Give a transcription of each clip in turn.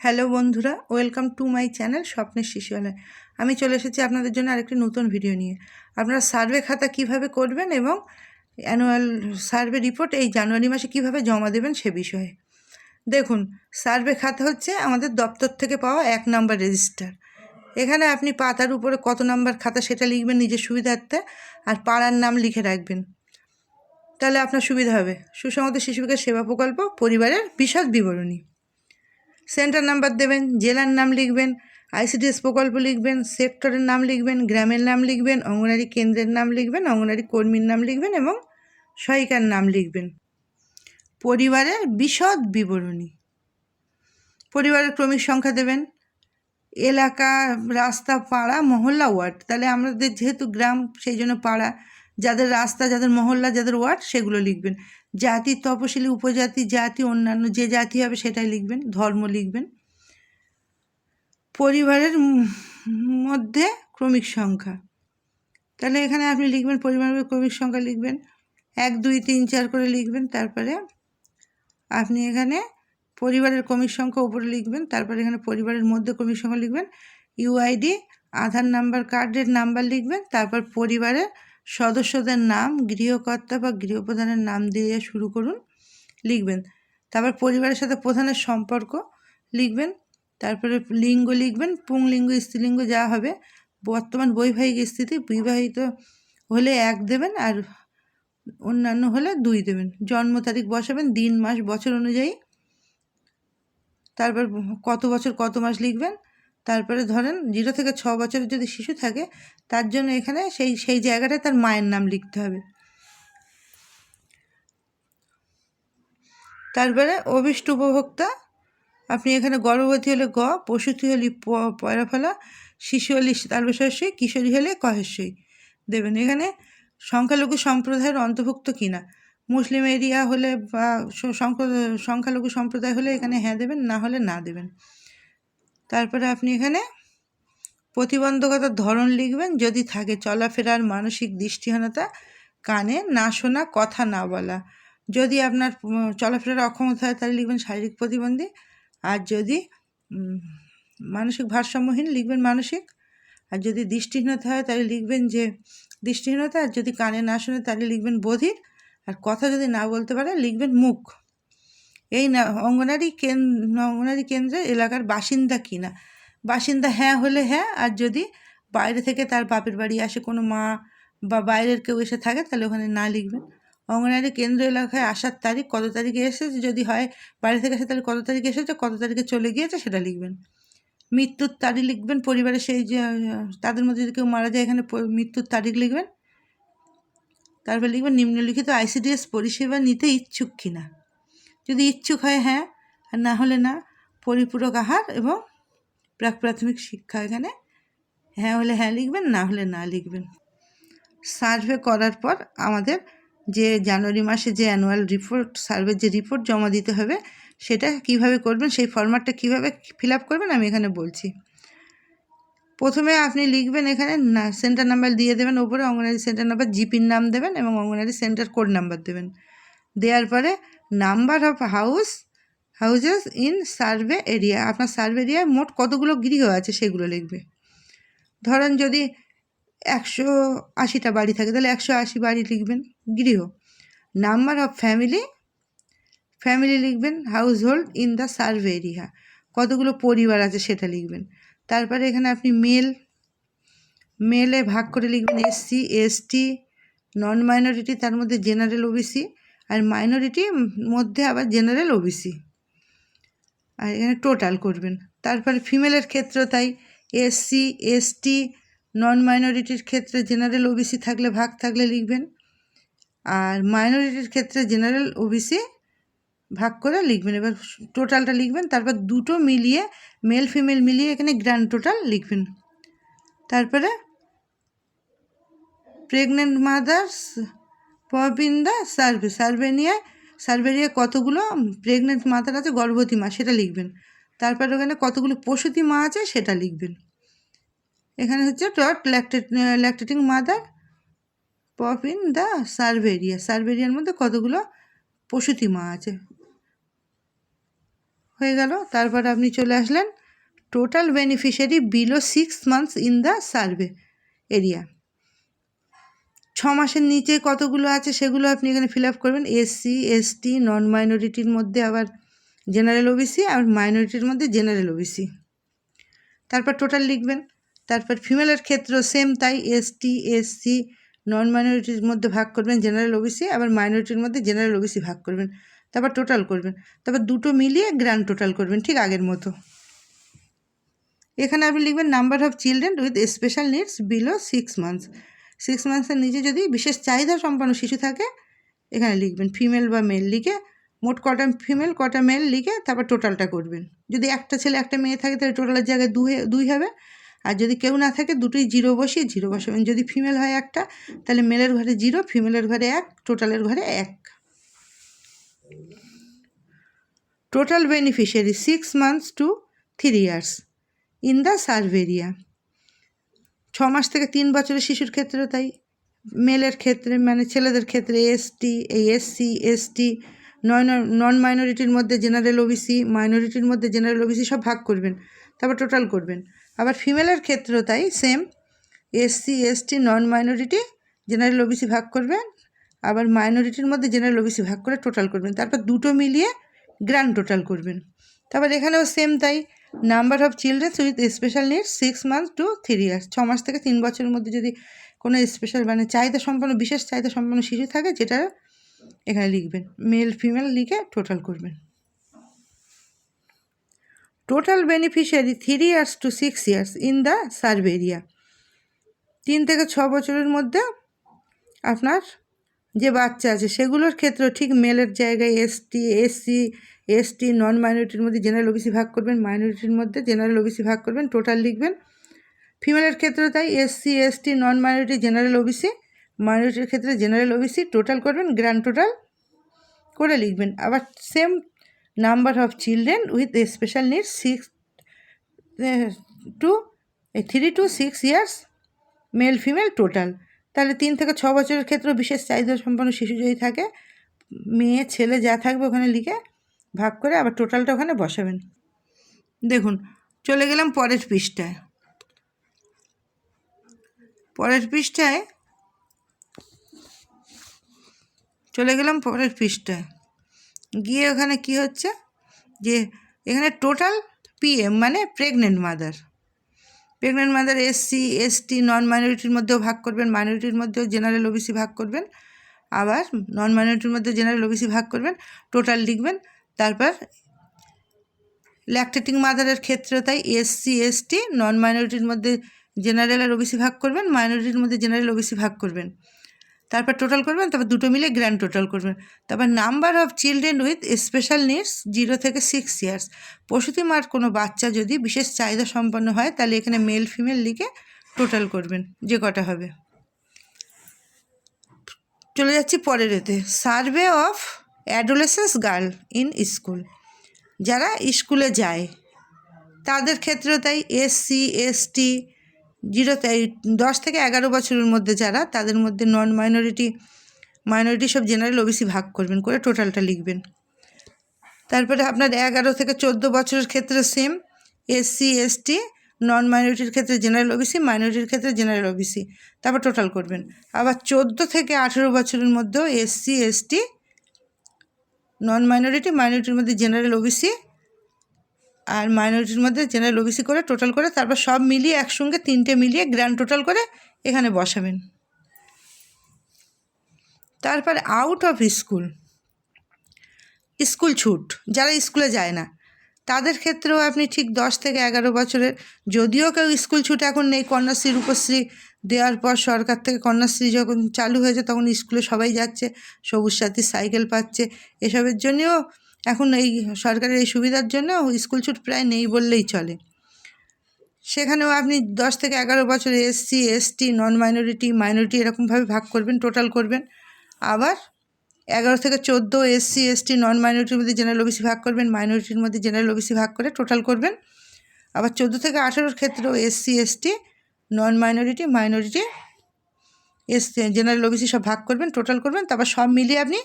Hello বন্ধুরা, welcome to my channel স্বপ্নের শিশুয়ালয়। আমি চলে এসেছি আপনাদের জন্য আরেকটি নতুন ভিডিও নিয়ে। আপনারা সার্ভে খাতা কীভাবে করবেন এবং অ্যানুয়াল সার্ভে রিপোর্ট এই জানুয়ারি মাসে কীভাবে জমা দেবেন সে বিষয়ে। দেখুন, সার্ভে খাতা হচ্ছে আমাদের দপ্তর থেকে পাওয়া এক নাম্বার রেজিস্টার। এখানে আপনি পাতার উপরে কত নাম্বার খাতা সেটা লিখবেন নিজের সুবিধার্থে আর পাড়ার নাম লিখে রাখবেন। তাহলে আপনার সুবিধা হবে। সুসংহত শিশু বিকাশ সেবা প্রকল্প, পরিবারের বিশদ বিবরণী। সেন্টার নাম্বার দেবেন, জেলার নাম লিখবেন, আইসিডিএস প্রকল্প লিখবেন, সেক্টরের নাম লিখবেন, গ্রামের নাম লিখবেন অঙ্গনারী কেন্দ্রের নাম লিখবেন অঙ্গনারী কর্মীর নাম লিখবেন এবং সহায়িকার নাম লিখবেন। পরিবারের বিশদ বিবরণী। পরিবারের ক্রমিক সংখ্যা দেবেন। এলাকা, রাস্তা, পাড়া, মহল্লা ওয়ার্ড। তাহলে আমাদের যেহেতু গ্রাম, সেই জন্য পাড়া। যাদের রাস্তা, যাদের মহল্লা, যাদের ওয়ার্ড, সেগুলো লিখবেন। জাতি তপশিলি, উপজাতি, জাতি, অন্যান্য যে জাতি হবে সেটাই লিখবেন, ধর্ম লিখবেন। পরিবারের মধ্যে ক্রমিক সংখ্যা। তাহলে এখানে আপনি লিখবেন পরিবারের ক্রমিক সংখ্যা লিখবেন। এক, দুই, তিন, চার করে লিখবেন, তারপরে আপনি এখানে পরিবারের ক্রমিক সংখ্যা উপরে লিখবেন, তারপরে এখানে পরিবারের মধ্যে ক্রমিক সংখ্যা লিখবেন। ইউআইডি আধার নাম্বার কার্ডের নাম্বার লিখবেন, তারপর পরিবারের সদস্যদের নাম, গৃহকর্তা বা গৃহপ্রধানের নাম দিয়ে শুরু করুন, লিখবেন। তারপর পরিবারের সাথে প্রধানের সম্পর্ক লিখবেন, তারপরে লিঙ্গ লিখবেন, পুংলিঙ্গ, স্ত্রীলিঙ্গ যা হবে, বর্তমান বৈবাহিক স্থিতি বিবাহিত হলে এক দেবেন আর অন্যান্য হলে দুই দেবেন। জন্ম তারিখ বসাবেন, দিন, মাস, বছর অনুযায়ী। তারপর কত বছর কত মাস লিখবেন? তারপরে ধরেন জিরো থেকে ছ বছরের যদি শিশু থাকে, তার জন্য এখানে সেই সেই জায়গাটায় তার মায়ের নাম লিখতে হবে। তারপরে অভিষ্ট উপভোক্তা, আপনি এখানে গর্ভবতী হলে গ, প্রসূতি হলে প- পয়রা ফেলা, শিশু হলে তালবেশস্যই কিশোরী হলে কহেশ্বই দেবেন। এখানে সংখ্যালঘু সম্প্রদায়ের অন্তর্ভুক্ত কিনা? মুসলিম এরিয়া হলে বা সংখ্যালঘু সম্প্রদায় হলে এখানে হ্যাঁ দেবেন, না হলে না দেবেন। তারপরে আপনি এখানে প্রতিবন্ধকতার ধরন লিখবেন, যদি থাকে। চলাফেরার মানসিক দৃষ্টিহীনতা, কানে না শোনা, কথা না বলা। যদি আপনার চলাফেরার অক্ষমতা হয়, তাহলে লিখবেন শারীরিক প্রতিবন্ধী। আর যদি মানসিক ভারসাম্যহীন, লিখবেন মানসিক। আর যদি দৃষ্টিহীনতা হয়, তাহলে লিখবেন যে, দৃষ্টিহীনতা। আর যদি কানে না শোনে, তাহলে লিখবেন বধির। আর কথা যদি না বলতে পারে, লিখবেন মুখ। এই না, অঙ্গনারী কেন্দ্র অঙ্গনারী কেন্দ্রে এলাকার বাসিন্দা কিনা? বাসিন্দা হ্যাঁ হলে হ্যাঁ আর যদি বাইরে থেকে তার বাপের বাড়ি আসে কোনো মা বা বাইরের কেউ এসে থাকে, তাহলে ওখানে না লিখবেন। অঙ্গনারী কেন্দ্র এলাকায় আসার তারিখ কত তারিখে এসেছে? যদি হয় বাইরে থেকে আসে, তাহলে কত তারিখে এসেছে? কত তারিখে চলে গিয়েছে? সেটা লিখবেন। মৃত্যুর তারিখ লিখবেন, পরিবারের সেই যে, তাদের মধ্যে যদি কেউ মারা যায়, এখানে মৃত্যুর তারিখ লিখবেন। তারপর লিখবেন, নিম্নলিখিত আইসিডিএস পরিষেবা নিতে ইচ্ছুক কিনা? যদি ইচ্ছুক হয় হ্যাঁ আর না হলে না, পরিপূরক আহার এবং প্রাক প্রাথমিক শিক্ষা এখানে। হ্যাঁ হলে হ্যাঁ লিখবেন, না হলে না লিখবেন। সার্ভে করার পর আমাদের যে জানুয়ারি মাসে যে অ্যানুয়াল রিপোর্ট সার্ভের যে রিপোর্ট জমা দিতে হবে, সেটা কীভাবে করবেন, সেই ফরম্যাটটা কীভাবে ফিল আপ করবেন আমি এখানে বলছি। প্রথমে আপনি লিখবেন এখানে না সেন্টার নাম্বার দিয়ে দেবেন, ওপরে অঙ্গনারী সেন্টার নাম্বার জিপির নাম দেবেন এবং অঙ্গনারী সেন্টার কোড নাম্বার দেবেন। দেওয়ার পরে number of house houses in survey area. আপনার সার্ভে এরিয়ায় মোট কতগুলো গৃহ আছে সেগুলো লিখবে। ধরেন যদি একশো আশিটা বাড়ি থাকে, তাহলে একশো আশি বাড়ি লিখবেন গৃহ। নাম্বার অফ ফ্যামিলি ফ্যামিলি লিখবেন household in the survey area. কতগুলো পরিবার আছে সেটা লিখবেন। তারপরে এখানে আপনি মেল, মেলে ভাগ করে লিখবেন এসসি, এসটি, নন মাইনরিটি, তার মধ্যে জেনারেল ওবিসি আর মাইনরিটি মধ্যে আবার জেনারেল ওবিসি আর এখানে টোটাল করবেন। তারপরে ফিমেলের ক্ষেত্রে তাই এসসি এসটি নন মাইনরিটির ক্ষেত্রে জেনারেল ওবিসি থাকলে ভাগ থাকলে লিখবেন। আর মাইনরিটির ক্ষেত্রে জেনারেল ওবিসি ভাগ করে লিখবেন। এবার টোটালটা লিখবেন, তারপর দুটো মিলিয়ে মেল ফিমেল মিলিয়ে এখানে গ্র্যান্ড টোটাল লিখবেন। তারপরে pregnant mothers pop in the survey survey নিয়ে নিয়ে কতগুলো প্রেগনেন্ট মাদার আছে গর্ভবতী মা, সেটা লিখবেন। তারপর ওখানে কতগুলো প্রসূতি মা আছে সেটা লিখবেন। এখানে হচ্ছে tot lactate lactating mother pop in the survey area survey এরিয়ার মধ্যে কতগুলো প্রসূতি মা আছে? হয়ে গেল। তারপর আপনি চলে আসলেন total beneficiary below six months in the survey area ছ মাসের নিচে কতগুলো আছে সেগুলো আপনি এখানে ফিল আপ করবেন এসসি এসটি নন মাইনরিটির মধ্যে আবার জেনারেল ওবিসি আর মাইনরিটির মধ্যে জেনারেল ওবিসি তারপর টোটাল লিখবেন। তারপর ফিমেলের ক্ষেত্রেও সেম তাই এসটি এসসি নন মাইনরিটির মধ্যে ভাগ করবেন জেনারেল ওবিসি আবার মাইনরিটির মধ্যে জেনারেল ওবিসি ভাগ করবেন। তারপর টোটাল করবেন। তারপর দুটো মিলিয়ে গ্র্যান্ড টোটাল করবেন ঠিক আগের মতো। এখানে আপনি লিখবেন number of children with special needs below six months six মান্থসের নিচে যদি বিশেষ চাহিদা সম্পন্ন শিশু থাকে, এখানে লিখবেন ফিমেল বা মেল লিখে মোট কটা ফিমেল কটা মেল লিখে তারপর টোটালটা করবেন। যদি একটা ছেলে, একটা মেয়ে থাকে, তাহলে টোটালের জায়গায় দুই দুই হবে। আর যদি কেউ না থাকে, দুটোই জিরো বসিয়ে জিরো বসাবেন। যদি ফিমেল হয় একটা, তাহলে মেলের ঘরে জিরো ফিমেলের ঘরে এক টোটালের ঘরে এক। Total beneficiary six months to three years in the survey area ছ মাস থেকে তিন বছরের শিশুর ক্ষেত্রেও তাই, মেলের ক্ষেত্রে মানে ছেলেদের ক্ষেত্রে এসটি এই এসসি এসটি নন নন মাইনরিটির মধ্যে জেনারেল ওবিসি মাইনরিটির মধ্যে জেনারেল ওবিসি সব ভাগ করবেন, তারপর টোটাল করবেন। আবার ফিমেলের ক্ষেত্রেও তাই same SC ST non minority general OBC ভাগ করবেন, আবার মাইনরিটির মধ্যে জেনারেল ওবিসি ভাগ করে টোটাল করবেন, তারপর দুটো মিলিয়ে গ্র্যান্ড টোটাল করবেন। তারপর এখানেও সেম তাই number of childrens with special needs six months to three years ছ মাস থেকে তিন বছরের মধ্যে যদি কোনো স্পেশাল মানে চাহিদা সম্পন্ন, বিশেষ চাহিদা সম্পন্ন শিশু থাকে, যেটা এখানে লিখবেন। মেল ফিমেল লিখে টোটাল করবেন। Total beneficiary three years to six years in the survey area তিন থেকে ছ বছরের মধ্যে আপনার যে বাচ্চা আছে, সেগুলোর ক্ষেত্রেও ঠিক মেলের জায়গায় এসটি এসসি এসটি নন মাইনরিটির মধ্যে জেনারেল ওবিসি ভাগ করবেন মাইনরিটির মধ্যে জেনারেল ওবিসি ভাগ করবেন টোটাল লিখবেন। ফিমেলের ক্ষেত্রে তাই SC ST non minority general OBC মাইনরিটির ক্ষেত্রে জেনারেল ওবিসি টোটাল করবেন গ্র্যান্ড টোটাল করে লিখবেন। আবার same number of children with special needs six two three two six years male female total তাহলে তিন থেকে ছ বছরের ক্ষেত্রে বিশেষ চাহিদা সম্পন্ন শিশু যদি থাকে, মেয়ে, ছেলে যা থাকবে ওখানে লিখে ভাগ করে আবার টোটালটা ওখানে বসাবেন। দেখুন, চলে গেলাম পরের পৃষ্ঠায়। পরের পৃষ্ঠায় চলে গেলাম পরের পৃষ্ঠায়। গিয়ে ওখানে কি হচ্ছে? যে এখানে টোটাল পিএম মানে pregnant mother pregnant mother SC ST non মাইনরিটির মধ্যেও ভাগ করবেন মাইনরিটির মধ্যেও জেনারেল ওবিসি ভাগ করবেন। আবার নন মাইনরিটির মধ্যে জেনারেল ওবিসি ভাগ করবেন টোটাল লিখবেন। তারপর ল্যাকটেটিং মাদারের ক্ষেত্রেও তাই এসসি এসটি নন মাইনরিটির মধ্যে জেনারেল আর ওবিসি ভাগ করবেন মাইনরিটির মধ্যে জেনারেল ওবিসি ভাগ করবেন। তারপর টোটাল করবেন, তারপর দুটো মিলে গ্র্যান্ড টোটাল করবেন। তারপর number of children with special needs zero থেকে সিক্স ইয়ার্স প্রসূতি মার কোনো বাচ্চা যদি বিশেষ চাহিদা সম্পন্ন হয়, তাহলে এখানে মেল ফিমেল লিখে টোটাল করবেন, যে কটা হবে। চলে যাচ্ছি পরের এতে। Survey of adolescence girl in school যারা স্কুলে যায়, তাদের ক্ষেত্রেও তাই এসসি এসটি জিরো দশ থেকে এগারো বছরের মধ্যে যারা, তাদের মধ্যে নন মাইনরিটি মাইনরিটি সব জেনারেল ওবিসি ভাগ করবেন, করে টোটালটা লিখবেন। তারপরে আপনার এগারো থেকে চোদ্দ বছরের ক্ষেত্রে সেম এসসি এসটি নন মাইনরিটির ক্ষেত্রে জেনারেল ওবিসি মাইনরিটির ক্ষেত্রে জেনারেল ওবিসি তারপর টোটাল করবেন। আবার চোদ্দ থেকে আঠেরো বছরের মধ্যেও এসসি এসটি নন মাইনরিটি মাইনরিটির মধ্যে জেনারেল ওবিসি আর মাইনরিটির মধ্যে জেনারেল ওবিসি করে টোটাল করে তারপর সব মিলিয়ে একসঙ্গে তিনটে মিলিয়ে গ্র্যান্ড টোটাল করে এখানে বসাবেন। তারপর আউট অফ স্কুল স্কুল ছুট, যারা স্কুলে যায় না, তাদের ক্ষেত্রেও আপনি ঠিক দশ থেকে এগারো বছরের, যদিও কেউ স্কুল ছুট এখন নেই কন্যাশ্রী রূপশ্রী দেওয়ার পর সরকার থেকে কন্যাশ্রী যখন চালু হয়েছে তখন স্কুলে সবাই যাচ্ছে, সবুজ সাথী সাইকেল পাচ্ছে, এসবের জন্যও এখন এই সরকারের এই সুবিধার জন্য স্কুল ছুট প্রায় নেই বললেই চলে। সেখানেও আপনি দশ থেকে এগারো বছর SC, ST non minority minority এরকমভাবে ভাগ করবেন টোটাল করবেন। আবার এগারো থেকে চোদ্দ এসসি, এসটি নন মাইনরিটির মধ্যে জেনারেল ওবিসি ভাগ করবেন মাইনরিটির মধ্যে জেনারেল ওবিসি ভাগ করে টোটাল করবেন। আবার চোদ্দ থেকে আঠেরোর ক্ষেত্রেও SC, ST non minority minority S general OBC সব ভাগ করবেন টোটাল করবেন। তারপর সব মিলিয়ে আপনি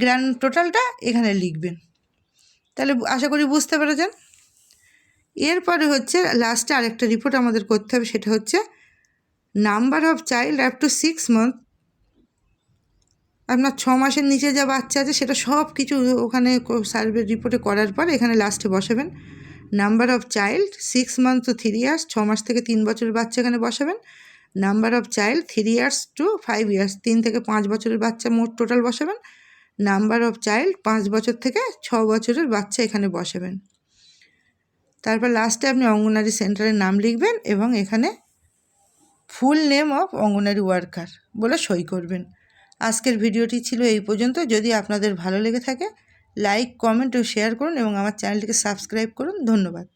গ্র্যান্ড টোটালটা এখানে লিখবেন। তাহলে আশা করি বুঝতে পেরেছেন? এরপরে হচ্ছে লাস্টে আরেকটা রিপোর্ট আমাদের করতে হবে, সেটা হচ্ছে number of child up to six month আপনার ছ মাসের নিচে যা বাচ্চা আছে, সেটা সব কিছু ওখানে সার্ভে রিপোর্টে করার পর এখানে লাস্টে বসাবেন। Number of child six month to three years ছ মাস থেকে তিন বছরের বাচ্চা এখানে বসাবেন। Number of child three years to five years তিন থেকে পাঁচ বছরের বাচ্চা মোট টোটাল বসাবেন। নাম্বার অফ চাইল্ড পাঁচ বছর থেকে ছ বছরের বাচ্চা এখানে বসাবেন। তারপর লাস্টে আপনি অঙ্গনারী সেন্টারের নাম লিখবেন এবং এখানে full name of anganwadi worker বলে সই করবেন। আজকের ভিডিওটি ছিল এই পর্যন্ত। যদি আপনাদের ভালো লেগে থাকে লাইক কমেন্ট ও শেয়ার করুন এবং আমার চ্যানেলটিকে সাবস্ক্রাইব করুন। ধন্যবাদ।